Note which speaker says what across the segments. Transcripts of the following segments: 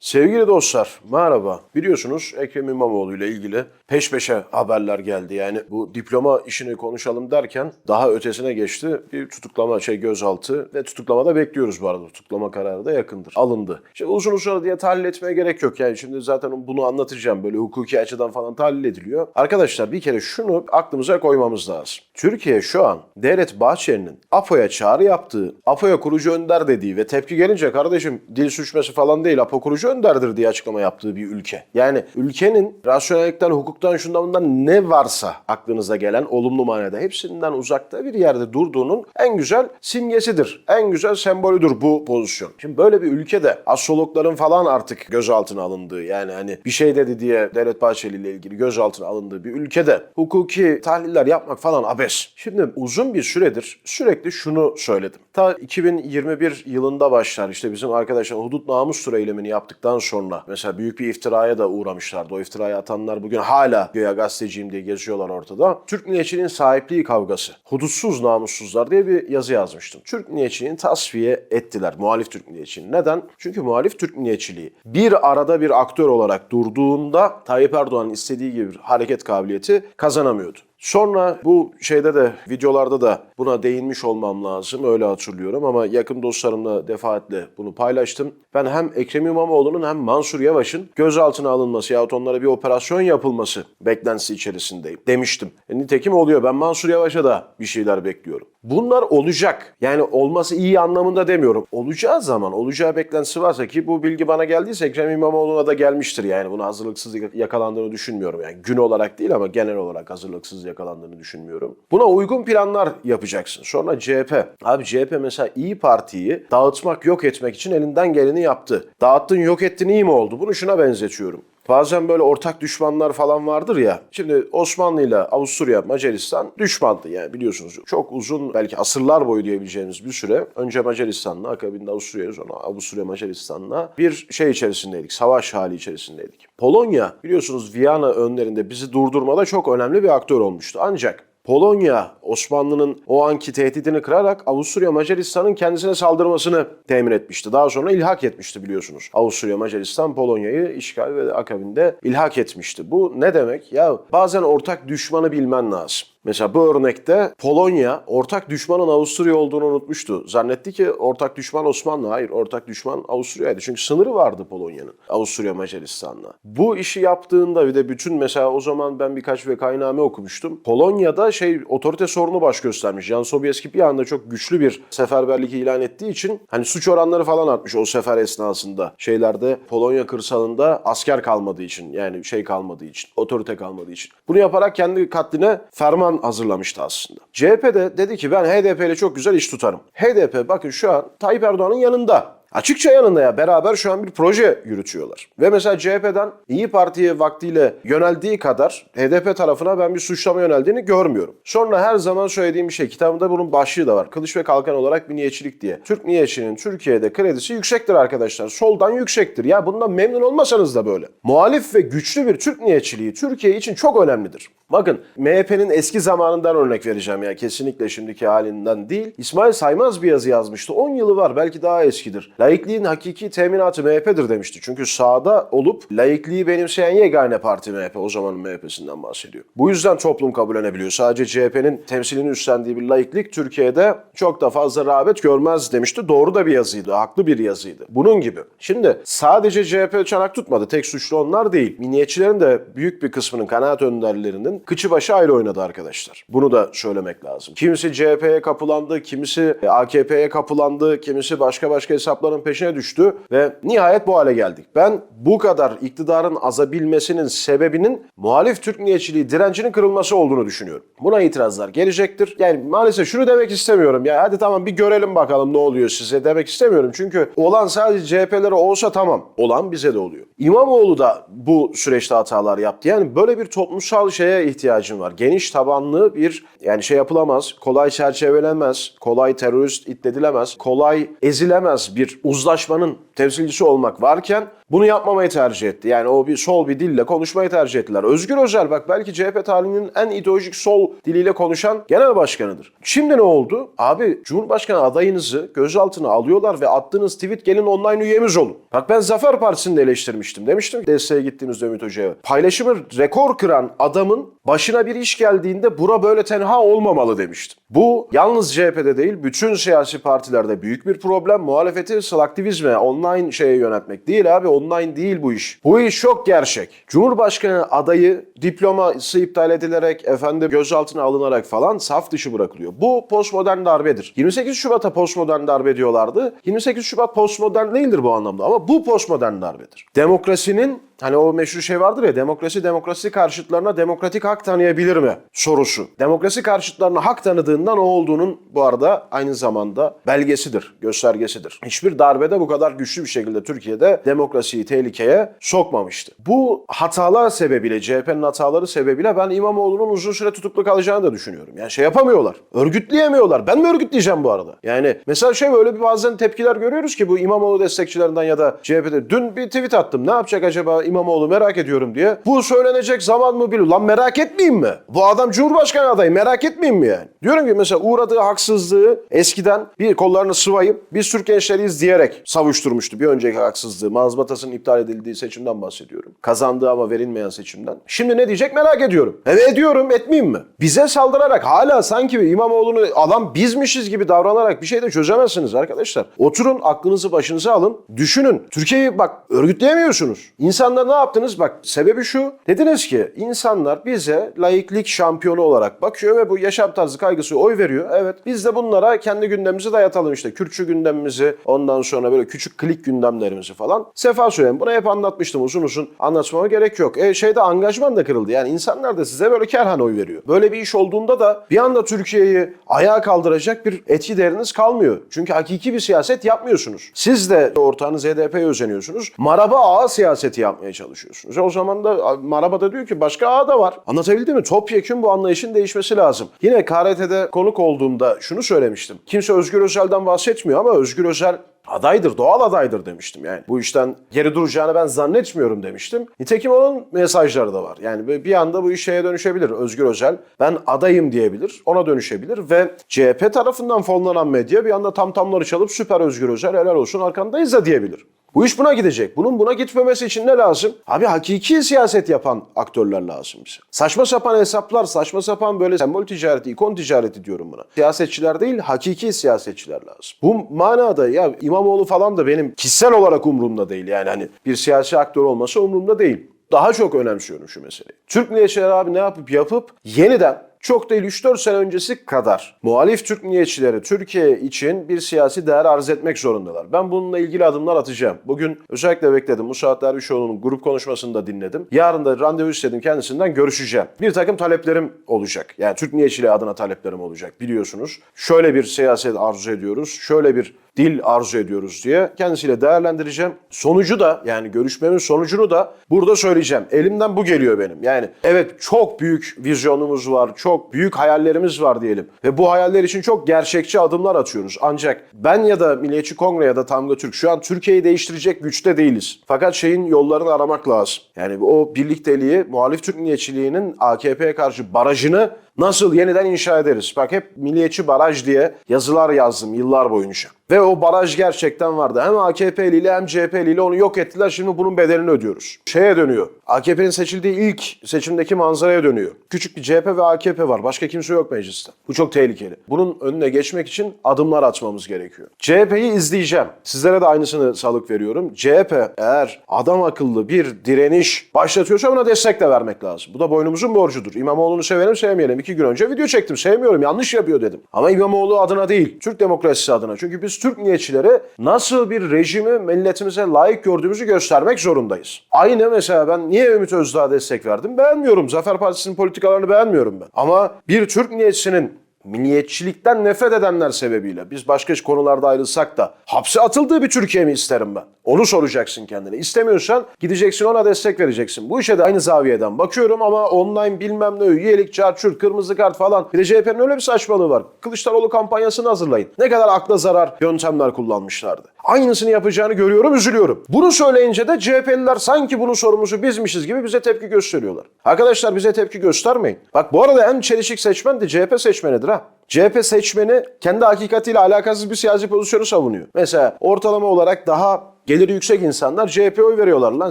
Speaker 1: Sevgili dostlar, merhaba. Biliyorsunuz Ekrem İmamoğlu ile ilgili peş peşe haberler geldi. Yani bu diploma işini konuşalım derken daha ötesine geçti. Bir tutuklama, şey gözaltı ve tutuklamada bekliyoruz bu arada. Tutuklama kararı da yakındır. Alındı. Şimdi uzun uzun diye tahlil etmeye gerek yok. Yani şimdi zaten bunu anlatacağım. Böyle hukuki açıdan falan tahlil ediliyor. Arkadaşlar bir kere şunu aklımıza koymamız lazım. Türkiye şu an Devlet Bahçeli'nin APO'ya çağrı yaptığı, APO'ya kurucu önder dediği ve tepki gelince kardeşim dil suçması falan değil APO kurucu önderdir diye açıklama yaptığı bir ülke. Yani ülkenin rasyonellikten, hukuktan, şundan bundan ne varsa aklınıza gelen olumlu manada hepsinden uzakta bir yerde durduğunun en güzel simgesidir. En güzel sembolüdür bu pozisyon. Şimdi böyle bir ülkede astrologların falan artık gözaltına alındığı yani hani bir şey dedi diye Devlet Bahçeli ile ilgili gözaltına alındığı bir ülkede hukuki tahliller yapmak falan abes. Şimdi uzun bir süredir sürekli şunu söyledim. Ta 2021 yılında başlar işte bizim arkadaşlar hudut namus tura eylemini yaptıktan sonra mesela büyük bir iftiraya da uğramışlardı. O iftirayı atanlar bugün hala göya gazeteciyim diye geziyorlar ortada. Türk milliyetçiliğin sahipliği kavgası. Hudutsuz namussuzlar diye bir yazı yazmıştım. Türk milliyetçiliğini tasfiye ettiler. Muhalif Türk milliyetçiliğini. Neden? Çünkü muhalif Türk milliyetçiliği bir arada bir aktör olarak durduğunda Tayyip Erdoğan'ın istediği gibi bir hareket kabiliyeti kazanamıyordu. Sonra bu şeyde de videolarda da buna değinmiş olmam lazım öyle hatırlıyorum ama yakın dostlarımla defaatle bunu paylaştım. Ben hem Ekrem İmamoğlu'nun hem Mansur Yavaş'ın gözaltına alınması yahut onlara bir operasyon yapılması beklentisi içerisindeyim demiştim. E, nitekim oluyor ben Mansur Yavaş'a da bir şeyler bekliyorum. Bunlar olacak. Yani olması iyi anlamında demiyorum. Olacağı zaman, olacağı beklentisi varsa ki bu bilgi bana geldiyse Ekrem İmamoğlu'na da gelmiştir. Yani bunu hazırlıksız yakalandığını düşünmüyorum. Yani gün olarak değil ama genel olarak hazırlıksız yakalandığını düşünmüyorum. Buna uygun planlar yapacaksın. Sonra CHP. Abi CHP mesela İyi Parti'yi dağıtmak, yok etmek için elinden geleni yaptı. Dağıttın, yok ettin iyi mi oldu? Bunu şuna benzetiyorum. Bazen böyle ortak düşmanlar falan vardır ya. Şimdi Osmanlı ile Avusturya, Macaristan düşmandı yani biliyorsunuz. Çok uzun belki asırlar boyu diyebileceğimiz bir süre. Önce Macaristan'la akabinde Avusturya'ya sonra Avusturya Macaristan'la bir şey içerisindeydik. Savaş hali içerisindeydik. Polonya biliyorsunuz Viyana önlerinde bizi durdurmada çok önemli bir aktör olmuştu. Ancak Polonya Osmanlı'nın o anki tehdidini kırarak Avusturya Macaristan'ın kendisine saldırmasını temin etmişti. Daha sonra ilhak etmişti biliyorsunuz. Avusturya Macaristan Polonya'yı işgal ve akabinde ilhak etmişti. Bu ne demek? Ya bazen ortak düşmanı bilmen lazım. Mesela bu örnekte Polonya ortak düşmanın Avusturya olduğunu unutmuştu. Zannetti ki ortak düşman Osmanlı. Hayır ortak düşman Avusturya'ydı. Çünkü sınırı vardı Polonya'nın Avusturya Macaristan'la. Bu işi yaptığında bir de bütün mesela o zaman ben birkaç vekainame okumuştum. Polonya'da şey otorite sorunu baş göstermiş. Jan Sobieski bir anda çok güçlü bir seferberlik ilan ettiği için hani suç oranları falan artmış o sefer esnasında. Şeylerde Polonya kırsalında asker kalmadığı için yani şey kalmadığı için, otorite kalmadığı için. Bunu yaparak kendi katline ferman hazırlamıştı aslında. CHP de dedi ki ben HDP ile çok güzel iş tutarım. HDP bakın şu an Tayyip Erdoğan'ın yanında. Açıkça yanında ya beraber şu an bir proje yürütüyorlar. Ve mesela CHP'den İyi Parti'ye vaktiyle yöneldiği kadar HDP tarafına ben bir suçlama yöneldiğini görmüyorum. Sonra her zaman söylediğim bir şey kitabımda bunun başlığı da var. Kılıç ve kalkan olarak milliyetçilik diye. Türk milliyetçiliğinin Türkiye'de kredisi yüksektir arkadaşlar. Soldan yüksektir. Ya bundan memnun olmasanız da böyle. Muhalif ve güçlü bir Türk milliyetçiliği Türkiye için çok önemlidir. Bakın MHP'nin eski zamanından örnek vereceğim ya kesinlikle şimdiki halinden değil. İsmail Saymaz bir yazı yazmıştı. 10 yılı var belki daha eskidir. Laikliğin hakiki teminatı MHP'dir demişti. Çünkü sağda olup laikliği benimseyen yegane parti MHP. O zamanın MHP'sinden bahsediyor. Bu yüzden toplum kabullenebiliyor. Sadece CHP'nin temsilini üstlendiği bir laiklik Türkiye'de çok da fazla rağbet görmez demişti. Doğru da bir yazıydı. Haklı bir yazıydı. Bunun gibi. Şimdi sadece CHP çanak tutmadı. Tek suçlu onlar değil. Milliyetçilerin de büyük bir kısmının kanaat önderlerinin kıçı başı ayrı oynadı arkadaşlar. Bunu da söylemek lazım. Kimisi CHP'ye kapılandı, kimisi AKP'ye kapılandı, kimisi başka başka hesapların peşine düştü ve nihayet bu hale geldik. Ben bu kadar iktidarın azabilmesinin sebebinin muhalif Türk milliyetçiliği direncinin kırılması olduğunu düşünüyorum. Buna itirazlar gelecektir. Yani maalesef şunu demek istemiyorum. Ya hadi tamam bir görelim bakalım ne oluyor size demek istemiyorum. Çünkü olan sadece CHP'lere olsa tamam. Olan bize de oluyor. İmamoğlu da bu süreçte hatalar yaptı. Yani böyle bir toplumsal şeye ihtiyacın var. Geniş tabanlı bir yani şey yapılamaz. Kolay çerçevelemez. Kolay terörist iddedilemez. Kolay ezilemez bir uzlaşmanın temsilcisi olmak varken bunu yapmamayı tercih etti. Yani o bir sol bir dille konuşmayı tercih ettiler. Özgür Özel bak belki CHP tarihinin en ideolojik sol diliyle konuşan genel başkanıdır. Şimdi ne oldu? Abi Cumhurbaşkanı adayınızı gözaltına alıyorlar ve attığınız tweet gelin online üyemiz olun. Bak ben Zafer Partisi'ni de eleştirmiştim. Demiştim desteğe gittiğimizde Ümit Hoca'ya. Paylaşımı rekor kıran adamın başına bir iş geldiğinde bura böyle tenha olmamalı demiştim. Bu yalnız CHP'de değil bütün siyasi partilerde büyük bir problem. Muhalefeti aktivizme, online şeye yönetmek değil abi. Online değil bu iş. Bu iş çok gerçek. Cumhurbaşkanı adayı diploması iptal edilerek, efendim gözaltına alınarak falan saf dışı bırakılıyor. Bu postmodern darbedir. 28 Şubat'a postmodern darbe diyorlardı. 28 Şubat postmodern değildir bu anlamda ama bu postmodern darbedir. Demokrasinin Hani o meşhur şey vardır ya demokrasi demokrasi karşıtlarına demokratik hak tanıyabilir mi sorusu. Demokrasi karşıtlarına hak tanıdığından o olduğunun bu arada aynı zamanda belgesidir, göstergesidir. Hiçbir darbede bu kadar güçlü bir şekilde Türkiye'de demokrasiyi tehlikeye sokmamıştı. Bu hatalar sebebiyle, CHP'nin hataları sebebiyle ben İmamoğlu'nun uzun süre tutuklu kalacağını da düşünüyorum. Yani şey yapamıyorlar, örgütleyemiyorlar. Ben mi örgütleyeceğim bu arada? Yani mesela şey böyle bir bazen tepkiler görüyoruz ki bu İmamoğlu destekçilerinden ya da CHP'de. Dün bir tweet attım. Ne yapacak acaba İmamoğlu merak ediyorum diye. Bu söylenecek zaman mı bilir? Lan merak etmeyeyim mi? Bu adam Cumhurbaşkanı adayı merak etmeyeyim mi yani? Diyorum ki mesela uğradığı haksızlığı eskiden bir kollarını sıvayıp biz Türk gençleriyiz diyerek savuşturmuştu. Bir önceki haksızlığı. Mazbatasının iptal edildiği seçimden bahsediyorum. Kazandığı ama verilmeyen seçimden. Şimdi ne diyecek merak ediyorum. Evet ediyorum etmeyeyim mi? Bize saldırarak hala sanki İmamoğlu'nu alan bizmişiz gibi davranarak bir şey de çözemezsiniz arkadaşlar. Oturun aklınızı başınıza alın. Düşünün. Türkiye'yi bak örgütleyemiyorsunuz. İnsanlar ne yaptınız? Bak sebebi şu. Dediniz ki insanlar bize laiklik şampiyonu olarak bakıyor ve bu yaşam tarzı kaygısı oy veriyor. Evet biz de bunlara kendi gündemimizi dayatalım işte. Kürtçü gündemimizi ondan sonra böyle küçük klik gündemlerimizi falan. Sefa söyleyeyim. Bunu hep anlatmıştım uzun uzun anlatmama gerek yok. E şeyde angajman da kırıldı. Yani insanlar da size böyle kerhan oy veriyor. Böyle bir iş olduğunda da bir anda Türkiye'yi ayağa kaldıracak bir etki değeriniz kalmıyor. Çünkü hakiki bir siyaset yapmıyorsunuz. Siz de ortağınız HDP'ye özeniyorsunuz. Maraba ağa siyaseti yapmaya çalışıyorsunuz. E o zaman da Maraba da diyor ki başka ağa da var. Anlatabildim mi? Topyekun bu anlayışın değişmesi lazım. Yine KRT'de konuk olduğumda şunu söylemiştim. Kimse Özgür Özel'den bahsetmiyor ama Özgür Özel adaydır, doğal adaydır demiştim yani. Bu işten geri duracağını ben zannetmiyorum demiştim. Nitekim onun mesajları da var. Yani bir anda bu iş şeye dönüşebilir. Özgür Özel ben adayım diyebilir, ona dönüşebilir ve CHP tarafından fonlanan medya bir anda tam tamları çalıp süper Özgür Özel helal olsun arkandayız da diyebilir. Bu iş buna gidecek. Bunun buna gitmemesi için ne lazım? Abi hakiki siyaset yapan aktörler lazım bize. Saçma sapan hesaplar, saçma sapan böyle sembol ticareti, ikon ticareti diyorum buna. Siyasetçiler değil, hakiki siyasetçiler lazım. Bu manada ya İmamoğlu falan da benim kişisel olarak umurumda değil. Yani hani bir siyasi aktör olması umurumda değil. Daha çok önemsiyorum şu meseleyi. Türk milliyetçileri abi ne yapıp yapıp yeniden çok değil 3-4 sene öncesi kadar muhalif Türk milliyetçileri Türkiye için bir siyasi değer arz etmek zorundalar. Ben bununla ilgili adımlar atacağım. Bugün özellikle bekledim. Musaat Dervişoğlu'nun grup konuşmasını da dinledim. Yarın da randevu istedim kendisinden görüşeceğim. Bir takım taleplerim olacak. Yani Türk milliyetçiliği adına taleplerim olacak biliyorsunuz. Şöyle bir siyaset arzu ediyoruz. Şöyle bir dil arzu ediyoruz diye kendisiyle değerlendireceğim. Sonucu da yani görüşmemin sonucunu da burada söyleyeceğim. Elimden bu geliyor benim. Yani evet çok büyük vizyonumuz var, çok büyük hayallerimiz var diyelim. Ve bu hayaller için çok gerçekçi adımlar atıyoruz. Ancak ben ya da Milliyetçi Kongre ya da Tamga Türk şu an Türkiye'yi değiştirecek güçte değiliz. Fakat şeyin yollarını aramak lazım. Yani o birlikteliği, muhalif Türk milliyetçiliğinin AKP'ye karşı barajını nasıl yeniden inşa ederiz? Bak hep milliyetçi baraj diye yazılar yazdım yıllar boyunca. Ve o baraj gerçekten vardı. Hem AKP'liyle hem CHP'liyle onu yok ettiler. Şimdi bunun bedelini ödüyoruz. Şeye dönüyor. AKP'nin seçildiği ilk seçimdeki manzaraya dönüyor. Küçük bir CHP ve AKP var. Başka kimse yok mecliste. Bu çok tehlikeli. Bunun önüne geçmek için adımlar atmamız gerekiyor. CHP'yi izleyeceğim. Sizlere de aynısını salık veriyorum. CHP eğer adam akıllı bir direniş başlatıyorsa buna destek de vermek lazım. Bu da boynumuzun borcudur. İmamoğlu'nu sevelim sevmeyelim. İki gün önce video çektim. Sevmiyorum yanlış yapıyor dedim. Ama İmamoğlu adına değil. Türk demokrasisi adına. Çünkü biz Türk milliyetçileri nasıl bir rejimi milletimize layık gördüğümüzü göstermek zorundayız. Aynı mesela ben niye Ümit Özdağ'a destek verdim? Beğenmiyorum. Zafer Partisi'nin politikalarını beğenmiyorum ben. Ama bir Türk milliyetçisinin milliyetçilikten nefret edenler sebebiyle biz başka konularda ayrılsak da hapse atıldığı bir Türkiye mi isterim ben? Onu soracaksın kendine. İstemiyorsan gideceksin ona destek vereceksin. Bu işe de aynı zaviyeden bakıyorum ama online bilmem ne üyelik, çarçur, kırmızı kart falan. Bir de CHP'nin öyle bir saçmalığı var. Kılıçdaroğlu kampanyasını hazırlayın. Ne kadar akla zarar yöntemler kullanmışlardı. Aynısını yapacağını görüyorum, üzülüyorum. Bunu söyleyince de CHP'liler sanki bunun sorumlusu bizmişiz gibi bize tepki gösteriyorlar. Arkadaşlar bize tepki göstermeyin. Bak bu arada en çelişik seçmen de CHP seçmenidir ha. CHP seçmeni kendi hakikatiyle alakasız bir siyasi pozisyonu savunuyor. Mesela ortalama olarak daha geliri yüksek insanlar CHP'ye oy veriyorlar. Lan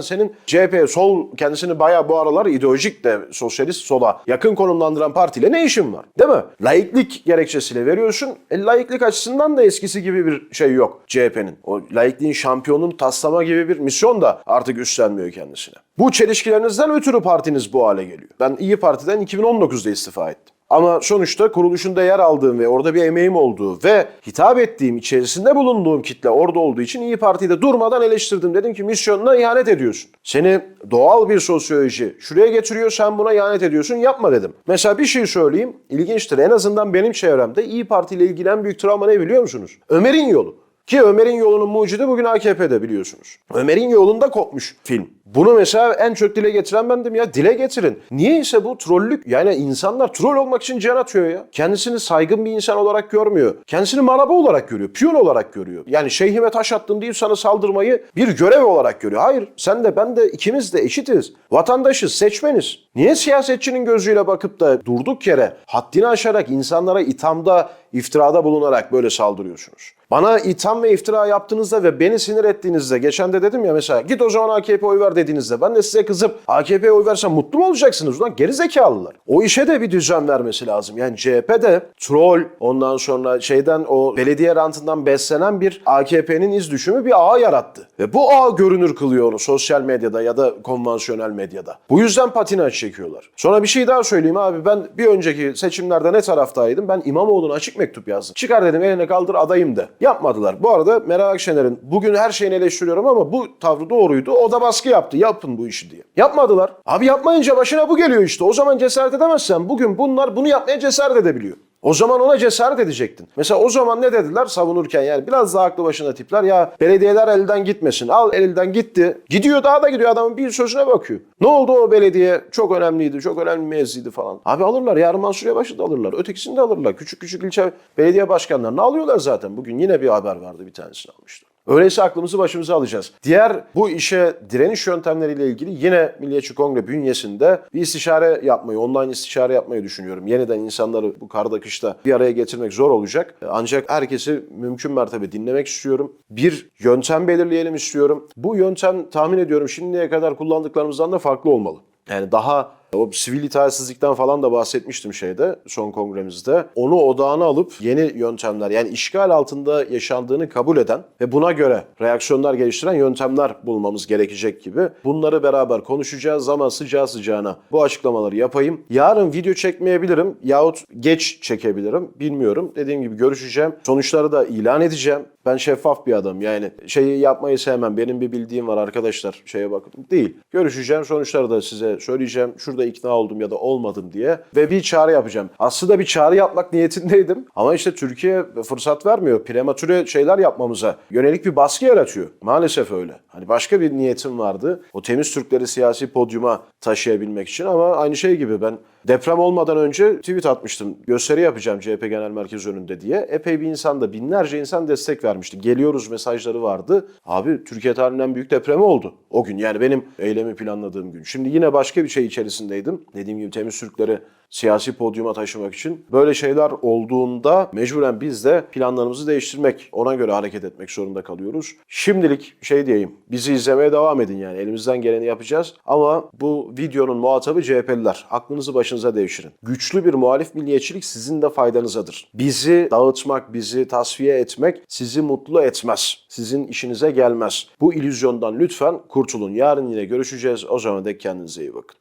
Speaker 1: senin CHP sol kendisini bayağı bu aralar ideolojik de sosyalist sola yakın konumlandıran partiyle ne işin var? Değil mi? Laiklik gerekçesiyle veriyorsun. E, laiklik açısından da eskisi gibi bir şey yok CHP'nin. O laikliğin şampiyonun taslama gibi bir misyon da artık üstlenmiyor kendisine. Bu çelişkilerinizden ötürü partiniz bu hale geliyor. Ben İyi Parti'den 2019'da istifa ettim. Ama sonuçta kuruluşunda yer aldığım ve orada bir emeğim olduğu ve hitap ettiğim, içerisinde bulunduğum kitle orada olduğu için İyi Parti'yi de durmadan eleştirdim. Dedim ki misyonuna ihanet ediyorsun. Seni doğal bir sosyoloji şuraya getiriyor, sen buna ihanet ediyorsun, yapma dedim. Mesela bir şey söyleyeyim, ilginçtir. En azından benim çevremde İyi Parti ile ilgili en büyük travma ne biliyor musunuz? Ömer'in yolu. Ki Ömer'in yolunun mucidi bugün AKP'de biliyorsunuz. Ömer'in yolunda kopmuş film. Bunu mesela en çok dile getiren bendim ya dile getirin. Niye ise bu trollük yani insanlar troll olmak için can atıyor ya. Kendisini saygın bir insan olarak görmüyor. Kendisini maraba olarak görüyor. Piyon olarak görüyor. Yani şeyhime taş attım deyip sana saldırmayı bir görev olarak görüyor. Hayır sen de ben de ikimiz de eşitiz. Vatandaşız, seçmeniz. Niye siyasetçinin gözüyle bakıp da durduk yere haddini aşarak insanlara ithamda, iftirada bulunarak böyle saldırıyorsunuz? Bana itham ve iftira yaptığınızda ve beni sinir ettiğinizde, geçen de dedim ya mesela git o zaman AKP oy ver dediğinizde ben de size kızıp AKP'ye oy versem mutlu mu olacaksınız? Ulan geri zekalılar. O işe de bir düzen vermesi lazım. Yani CHP de troll ondan sonra şeyden o belediye rantından beslenen bir AKP'nin iz düşümü bir ağ yarattı. Ve bu ağ görünür kılıyor onu sosyal medyada ya da konvansiyonel medyada. Bu yüzden patinaj çekiyorlar. Sonra bir şey daha söyleyeyim abi ben bir önceki seçimlerde ne taraftaydım? Ben İmamoğlu'na açık mektup yazdım. Çıkar dedim eline kaldır adayım de. Yapmadılar. Bu arada Meral Akşener'in bugün her şeyini eleştiriyorum ama bu tavrı doğruydu. O da baskı yaptı. Yapın bu işi diye. Yapmadılar. Abi yapmayınca başına bu geliyor işte. O zaman cesaret edemezsen bugün bunlar bunu yapmaya cesaret edebiliyor. O zaman ona cesaret edecektin. Mesela o zaman ne dediler savunurken yani biraz daha aklı başında tipler ya belediyeler elden gitmesin. Al elden gitti. Gidiyor daha da gidiyor adamın bir sözüne bakıyor. Ne oldu o belediye? Çok önemliydi, çok önemli mevziydi falan. Abi alırlar yarın Mansur Yavaş'ı da alırlar. Ötekisini de alırlar. Küçük küçük ilçe belediye başkanlarını alıyorlar zaten. Bugün yine bir haber vardı bir tanesini almışlar. Öyleyse aklımızı başımıza alacağız. Diğer bu işe direniş yöntemleriyle ilgili yine Milliyetçi Kongre bünyesinde bir istişare yapmayı, online istişare yapmayı düşünüyorum. Yeniden insanları bu karda kışta bir araya getirmek zor olacak. Ancak herkesi mümkün mertebe dinlemek istiyorum. Bir yöntem belirleyelim istiyorum. Bu yöntem tahmin ediyorum şimdiye kadar kullandıklarımızdan da farklı olmalı. Yani daha o sivil itaatsizlikten falan da bahsetmiştim şeyde son kongremizde. Onu odağına alıp yeni yöntemler yani işgal altında yaşandığını kabul eden ve buna göre reaksiyonlar geliştiren yöntemler bulmamız gerekecek gibi. Bunları beraber konuşacağız ama sıcağı sıcağına bu açıklamaları yapayım. Yarın video çekmeyebilirim yahut geç çekebilirim bilmiyorum. Dediğim gibi görüşeceğim. Sonuçları da ilan edeceğim. Ben şeffaf bir adam yani şeyi yapmayı sevmem. Benim bir bildiğim var arkadaşlar şeye bakın. Değil. Görüşeceğim sonuçları da size söyleyeceğim. Şurada ikna oldum ya da olmadım diye. Ve bir çağrı yapacağım. Aslında bir çağrı yapmak niyetindeydim. Ama işte Türkiye fırsat vermiyor. Prematüre şeyler yapmamıza yönelik bir baskı yaratıyor. Maalesef öyle. Hani başka bir niyetim vardı. O temiz Türkleri siyasi podyuma taşıyabilmek için ama aynı şey gibi ben deprem olmadan önce tweet atmıştım. Gösteri yapacağım CHP Genel Merkezi önünde diye. Epey bir insan da binlerce insan destek vermişti. Geliyoruz mesajları vardı. Abi Türkiye tarihinin en büyük depremi oldu o gün. Yani benim eylemi planladığım gün. Şimdi yine başka bir şey içerisindeydim. Dediğim gibi temiz Türkleri siyasi podyuma taşımak için. Böyle şeyler olduğunda mecburen biz de planlarımızı değiştirmek, ona göre hareket etmek zorunda kalıyoruz. Şimdilik şey diyeyim, bizi izlemeye devam edin yani elimizden geleni yapacağız. Ama bu videonun muhatabı CHP'liler. Aklınızı başınıza devşirin. Güçlü bir muhalif milliyetçilik sizin de faydanızadır. Bizi dağıtmak, bizi tasfiye etmek sizi mutlu etmez. Sizin işinize gelmez. Bu illüzyondan lütfen kurtulun. Yarın yine görüşeceğiz. O zaman dek kendinize iyi bakın.